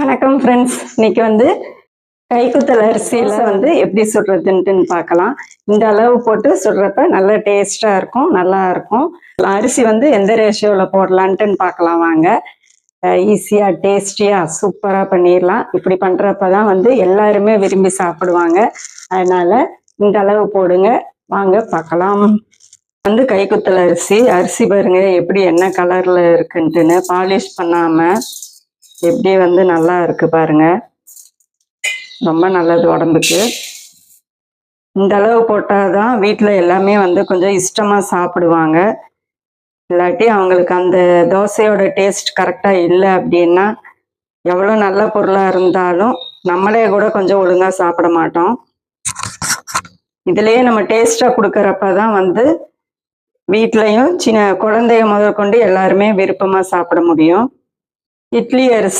வணக்கம் ஃப்ரெண்ட்ஸ் இன்னைக்கு வந்து கைக்குத்தல் அரிசியில வந்து எப்படி சுடுறதுன்ட்டு பார்க்கலாம். இந்த அளவு போட்டு சுடுறப்ப நல்ல டேஸ்டா இருக்கும் நல்லா இருக்கும். அரிசி வந்து எந்த ரேஷியோல போடலான்ட்டு பார்க்கலாம் வாங்க. ஈஸியா டேஸ்டியா சூப்பரா பண்ணிடலாம். இப்படி பண்றப்ப தான் வந்து எல்லாருமே விரும்பி சாப்பிடுவாங்க. அதனால இந்த அளவு போடுங்க. வாங்க பார்க்கலாம். வந்து கைக்குத்தல் அரிசி அரிசி பாருங்க எப்படி என்ன கலர்ல இருக்குன்ட்டுன்னு பாலிஷ் பண்ணாம எப்படி வந்து நல்லா இருக்கு பாருங்க. ரொம்ப நல்லது உடம்புக்கு. இந்த அளவு போட்டாதான் வீட்டில் எல்லாமே வந்து கொஞ்சம் இஷ்டமா சாப்பிடுவாங்க. இல்லாட்டி அவங்களுக்கு அந்த தோசையோட டேஸ்ட் கரெக்டாக இல்லை அப்படின்னா எவ்வளோ நல்ல பொருளாக இருந்தாலும் நம்மளே கூட கொஞ்சம் ஒழுங்காக சாப்பிட மாட்டோம். இதுலயே நம்ம டேஸ்ட்டாக கொடுக்கறப்ப தான் வந்து வீட்லயும் சின்ன குழந்தைய முதற்கொண்டு எல்லாருமே விருப்பமாக சாப்பிட முடியும். இட்லி அரிசி